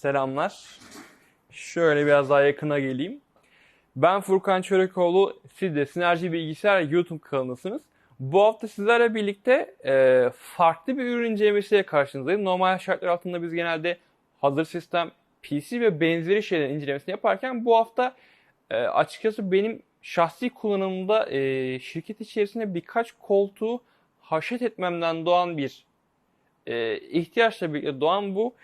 Selamlar. Şöyle biraz daha yakına geleyim. Ben Furkan Çörekoğlu. Siz de Sinerji Bilgisayar YouTube kanalındasınız. Bu hafta sizlerle birlikte e, farklı bir ürün incelemesiyle karşınızdayım. Normal şartlar altında biz genelde hazır sistem, PC ve benzeri şeylerin incelemesini yaparken bu hafta e, açıkçası benim şahsi kullanımımda e, şirket içerisinde birkaç koltuğu haşet etmemden doğan bir e, ihtiyaçla birlikte doğan bu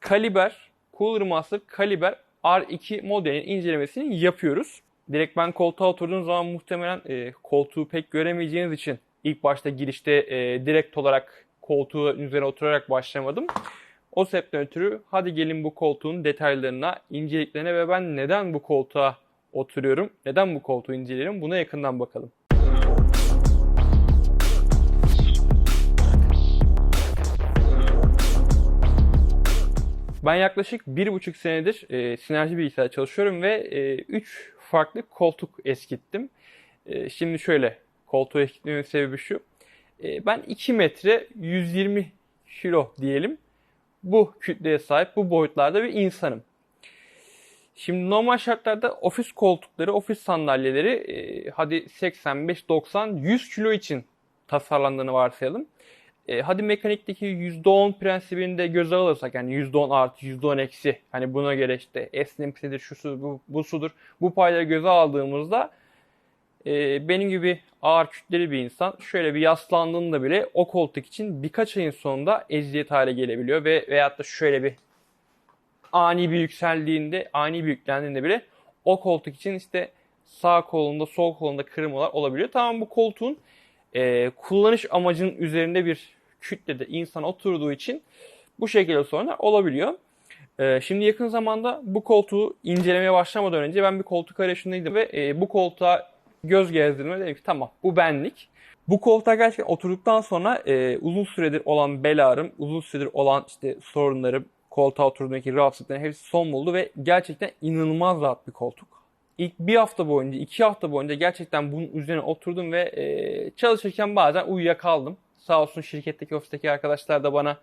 Kaliber, Cooler Master Kaliber R2 modelinin incelemesini yapıyoruz. Direkt ben koltuğa oturduğum zaman muhtemelen e, koltuğu pek göremeyeceğiniz için ilk başta girişte e, direkt olarak koltuğun üzerine oturarak başlamadım. O sebepten ötürü hadi gelin bu koltuğun detaylarına, inceliklerine ve ben neden bu koltuğa oturuyorum, neden bu koltuğu incelerim buna yakından bakalım. Ben yaklaşık bir buçuk senedir e, sinerji bilgisayar çalışıyorum ve e, üç farklı koltuk eskittim. E, şimdi şöyle, koltuğu eskitmemin sebebi şu. E, ben 2 metre 120 kilo diyelim. Bu kütleye sahip, bu boyutlarda bir insanım. Şimdi normal şartlarda ofis koltukları, ofis sandalyeleri e, hadi 85, 90, 100 kilo için tasarlandığını varsayalım. E, hadi mekanikteki %10 prensibini de göze alırsak yani %10 artı %10 eksi hani buna göre işte esnemsidir, şusu, bu, bu sudur. Bu payları göze aldığımızda e, benim gibi ağır kütleli bir insan şöyle bir yaslandığında bile o koltuk için birkaç ayın sonunda eziyet hale gelebiliyor ve veyahut da şöyle bir ani bir yükseldiğinde, ani bir yüklendiğinde bile o koltuk için işte sağ kolunda, sol kolunda kırmalar olabiliyor. Tamam bu koltuğun e, kullanış amacının üzerinde bir kütlede insan oturduğu için bu şekilde sorunlar olabiliyor. E, şimdi yakın zamanda bu koltuğu incelemeye başlamadan önce ben bir koltuk arayışındaydım ve e, bu koltuğa göz gezdirme dedim ki tamam bu benlik. Bu koltuğa gerçekten oturduktan sonra e, uzun süredir olan bel ağrım, uzun süredir olan işte sorunlarım, koltuğa oturduğumdaki rahatsızlıkların hepsi son buldu ve gerçekten inanılmaz rahat bir koltuk. İlk bir hafta boyunca, iki hafta boyunca gerçekten bunun üzerine oturdum ve e, çalışırken bazen uyuyakaldım. Sağ olsun şirketteki, ofisteki arkadaşlar da bana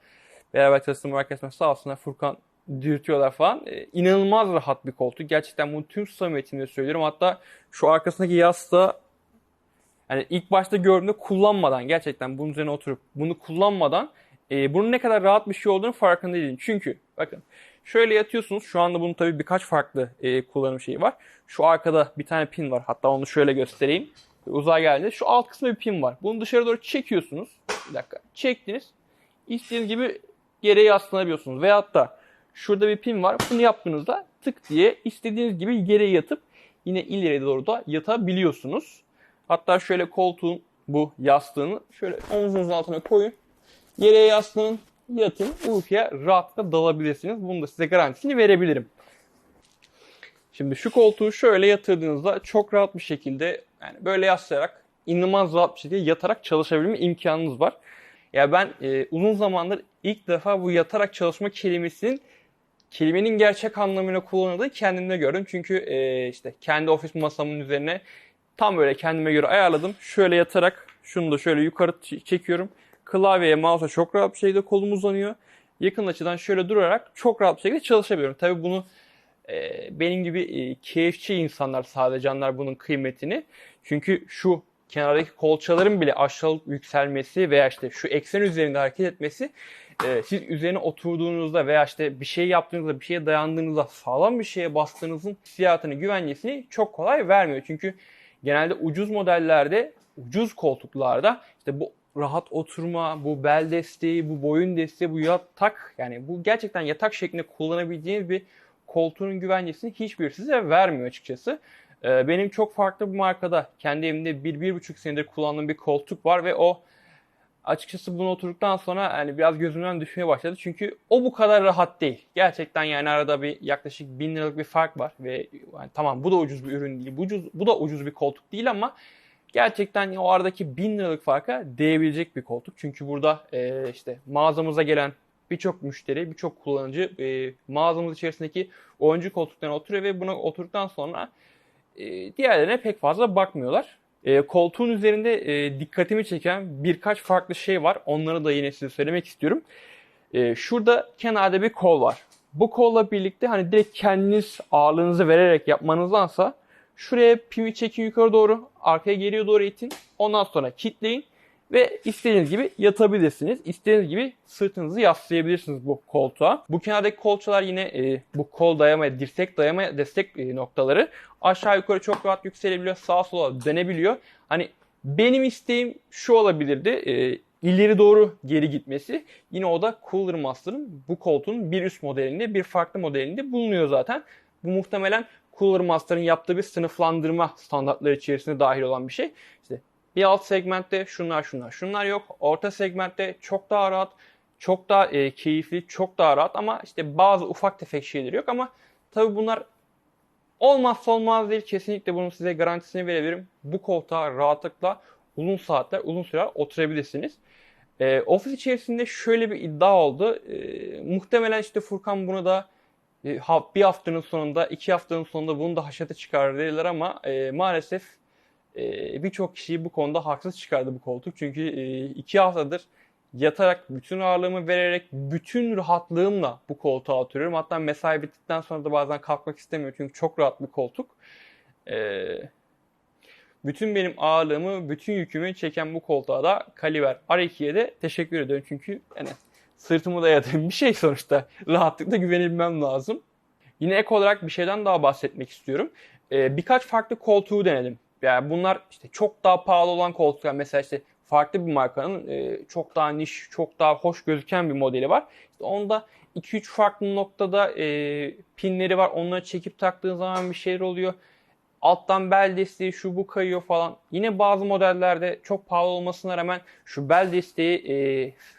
beraber çalıştığım arkadaşlar sağ olsunlar Furkan dürtüyorlar falan. E, inanılmaz rahat bir koltuk. Gerçekten bunu tüm samimiyetimle söylüyorum. Hatta şu arkasındaki yastığı yani ilk başta gördüğümde kullanmadan gerçekten bunun üzerine oturup bunu kullanmadan e, bunun ne kadar rahat bir şey olduğunu farkında değilim. Çünkü bakın şöyle yatıyorsunuz. Şu anda bunun tabii birkaç farklı e, kullanım şeyi var. Şu arkada bir tane pin var. Hatta onu şöyle göstereyim. Uzağa geldiğinde şu alt kısmında bir pin var. Bunu dışarı doğru çekiyorsunuz. Bir dakika. Çektiniz. İstediğiniz gibi yere yaslanabiliyorsunuz. Veyahut da şurada bir pin var. Bunu yaptığınızda tık diye istediğiniz gibi yere yatıp yine ileriye doğru da yatabiliyorsunuz. Hatta şöyle koltuğun bu yastığını şöyle omzunuzun altına koyun. Yere yaslanın, yatın, uykuya rahatlıkla dalabilirsiniz. Bunu da size garantisini verebilirim. Şimdi şu koltuğu şöyle yatırdığınızda çok rahat bir şekilde yani böyle yaslayarak inanılmaz rahat bir şekilde yatarak çalışabilme imkanınız var. Ya ben e, uzun zamandır ilk defa bu yatarak çalışma kelimesinin kelimenin gerçek anlamıyla kullanıldığı kendimde gördüm. Çünkü e, işte kendi ofis masamın üzerine tam böyle kendime göre ayarladım. Şöyle yatarak şunu da şöyle yukarı çekiyorum. Klavyeye, mouse'a çok rahat bir şekilde kolum uzanıyor. Yakın açıdan şöyle durarak çok rahat bir şekilde çalışabiliyorum. Tabii bunu e, benim gibi e, keyifçi insanlar sadece anlar bunun kıymetini. Çünkü şu kenardaki kolçaların bile aşağı yükselmesi veya işte şu eksen üzerinde hareket etmesi e, siz üzerine oturduğunuzda veya işte bir şey yaptığınızda bir şeye dayandığınızda sağlam bir şeye bastığınızın hissiyatını güvencesini çok kolay vermiyor. Çünkü genelde ucuz modellerde ucuz koltuklarda işte bu rahat oturma, bu bel desteği, bu boyun desteği, bu yatak yani bu gerçekten yatak şeklinde kullanabileceğiniz bir koltuğun güvencesini hiçbir size vermiyor açıkçası. Ee, benim çok farklı bir markada kendi evimde bir, bir buçuk senedir kullandığım bir koltuk var ve o açıkçası bunu oturduktan sonra yani biraz gözümden düşmeye başladı. Çünkü o bu kadar rahat değil. Gerçekten yani arada bir yaklaşık bin liralık bir fark var ve yani tamam bu da ucuz bir ürün değil. Bu, ucuz, bu da ucuz bir koltuk değil ama gerçekten o aradaki bin liralık farka değebilecek bir koltuk. Çünkü burada e, işte mağazamıza gelen birçok müşteri, birçok kullanıcı e, mağazamız içerisindeki oyuncu koltuklarına oturuyor ve buna oturduktan sonra e, diğerlerine pek fazla bakmıyorlar. E, koltuğun üzerinde e, dikkatimi çeken birkaç farklı şey var. Onları da yine size söylemek istiyorum. E, şurada kenarda bir kol var. Bu kolla birlikte hani direkt kendiniz ağırlığınızı vererek yapmanızdansa şuraya pimi çekin yukarı doğru, arkaya geriye doğru itin. Ondan sonra kitleyin ve istediğiniz gibi yatabilirsiniz. İstediğiniz gibi sırtınızı yaslayabilirsiniz bu koltuğa. Bu kenardaki kolçalar yine e, bu kol dayama, dirsek dayama destek e, noktaları aşağı yukarı çok rahat yükselebiliyor. Sağa sola dönebiliyor. Hani benim isteğim şu olabilirdi. E, ileri doğru geri gitmesi. Yine o da Cooler Master'ın bu koltuğun bir üst modelinde, bir farklı modelinde bulunuyor zaten. Bu muhtemelen Cooler Master'ın yaptığı bir sınıflandırma standartları içerisinde dahil olan bir şey. İşte bir alt segmentte şunlar şunlar şunlar yok. Orta segmentte çok daha rahat, çok daha e, keyifli, çok daha rahat ama işte bazı ufak tefek şeyleri yok ama tabii bunlar olmazsa olmaz değil. Kesinlikle bunun size garantisini verebilirim. Bu koltuğa rahatlıkla uzun saatler, uzun süreler oturabilirsiniz. E, ofis içerisinde şöyle bir iddia oldu. E, muhtemelen işte Furkan bunu da e, bir haftanın sonunda, iki haftanın sonunda bunu da haşete çıkar dediler ama e, maalesef birçok kişiyi bu konuda haksız çıkardı bu koltuk. Çünkü e, iki haftadır yatarak bütün ağırlığımı vererek bütün rahatlığımla bu koltuğa oturuyorum. Hatta mesai bittikten sonra da bazen kalkmak istemiyorum çünkü çok rahat bir koltuk. E, bütün benim ağırlığımı, bütün yükümü çeken bu koltuğa da Kaliber R2'ye de teşekkür ediyorum. Çünkü yani sırtımı dayadığım bir şey sonuçta. Rahatlıkla güvenebilmem lazım. Yine ek olarak bir şeyden daha bahsetmek istiyorum. Ee, birkaç farklı koltuğu denedim. Yani bunlar işte çok daha pahalı olan koltuklar. Mesela işte farklı bir markanın e, çok daha niş, çok daha hoş gözüken bir modeli var. İşte onda 2-3 farklı noktada e, pinleri var. Onları çekip taktığın zaman bir şeyler oluyor. Alttan bel desteği şu bu kayıyor falan. Yine bazı modellerde çok pahalı olmasına rağmen şu bel desteği e,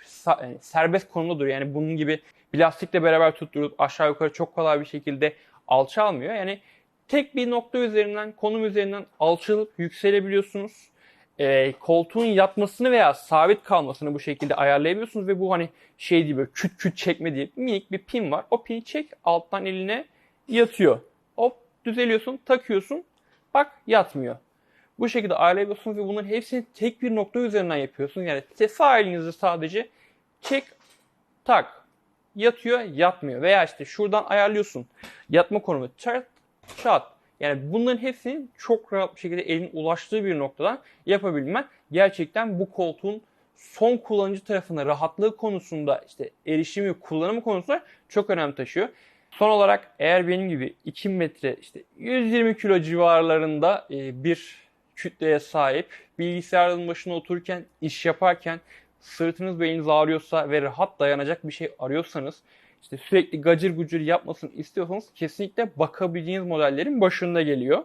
sa- e, serbest konumda duruyor. Yani bunun gibi plastikle beraber tutturup aşağı yukarı çok kolay bir şekilde alçalmıyor. Yani tek bir nokta üzerinden, konum üzerinden alçalıp yükselebiliyorsunuz. E, koltuğun yatmasını veya sabit kalmasını bu şekilde ayarlayabiliyorsunuz ve bu hani şey gibi küt küt çekme diye minik bir pin var. O pini çek alttan eline yatıyor. Hop düzeliyorsun, takıyorsun. Bak yatmıyor. Bu şekilde ayarlayabiliyorsunuz ve bunların hepsini tek bir nokta üzerinden yapıyorsunuz. Yani sağ elinizi sadece çek, tak. Yatıyor, yatmıyor. Veya işte şuradan ayarlıyorsun. Yatma konumu çat. Yani bunların hepsini çok rahat bir şekilde elin ulaştığı bir noktadan yapabilmen gerçekten bu koltuğun son kullanıcı tarafına rahatlığı konusunda işte erişimi, kullanımı konusunda çok önem taşıyor. Son olarak eğer benim gibi 2 metre işte 120 kilo civarlarında e, bir kütleye sahip bilgisayarın başına otururken iş yaparken sırtınız beliniz ağrıyorsa ve rahat dayanacak bir şey arıyorsanız işte sürekli gacır gucur yapmasını istiyorsanız kesinlikle bakabileceğiniz modellerin başında geliyor.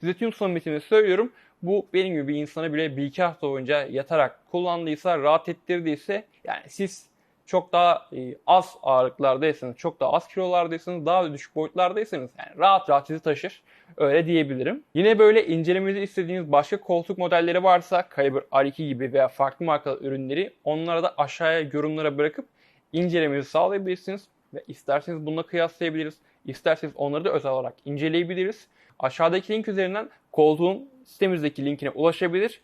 Size tüm samimiyetimi söylüyorum. Bu benim gibi bir insana bile bir iki hafta boyunca yatarak kullandıysa, rahat ettirdiyse yani siz çok daha e, az ağırlıklardaysanız, çok daha az kilolardaysanız, daha düşük boyutlardaysanız yani rahat rahat sizi taşır. Öyle diyebilirim. Yine böyle incelemenizi istediğiniz başka koltuk modelleri varsa Caliber R2 gibi veya farklı marka ürünleri onlara da aşağıya yorumlara bırakıp incelemenizi sağlayabilirsiniz. Ve isterseniz bununla kıyaslayabiliriz. İsterseniz onları da özel olarak inceleyebiliriz. Aşağıdaki link üzerinden koltuğun sitemizdeki linkine ulaşabilir.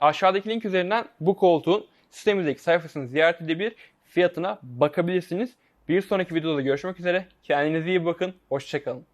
Aşağıdaki link üzerinden bu koltuğun sitemizdeki sayfasını ziyaret edebilir fiyatına bakabilirsiniz. Bir sonraki videoda görüşmek üzere. Kendinize iyi bakın. Hoşçakalın.